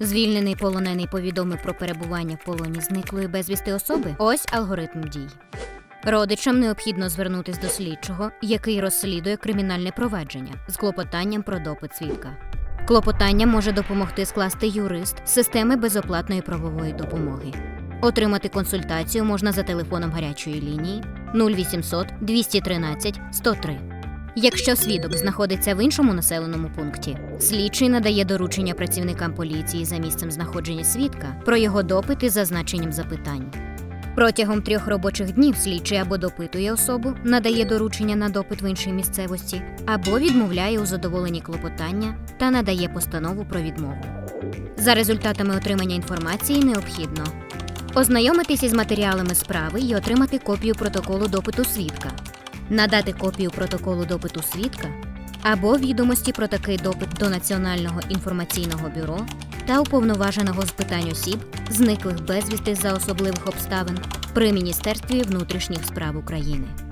Звільнений полонений повідомив про перебування в полоні зниклої безвісти особи. Ось алгоритм дій. Родичам необхідно звернутись до слідчого, який розслідує кримінальне провадження з клопотанням про допит свідка. Клопотання може допомогти скласти юрист системи безоплатної правової допомоги. Отримати консультацію можна за телефоном гарячої лінії 0800 213 103. Якщо свідок знаходиться в іншому населеному пункті, слідчий надає доручення працівникам поліції за місцем знаходження свідка про його допит із зазначенням запитань. Протягом трьох робочих днів слідчий або допитує особу, надає доручення на допит в іншій місцевості, або відмовляє у задоволенні клопотання та надає постанову про відмову. За результатами отримання інформації необхідно ознайомитись із матеріалами справи і отримати копію протоколу допиту свідка, надати копію протоколу допиту свідка або відомості про такий допит до Національного інформаційного бюро та уповноваженого з питань осіб, зниклих безвісти за особливих обставин при Міністерстві внутрішніх справ України.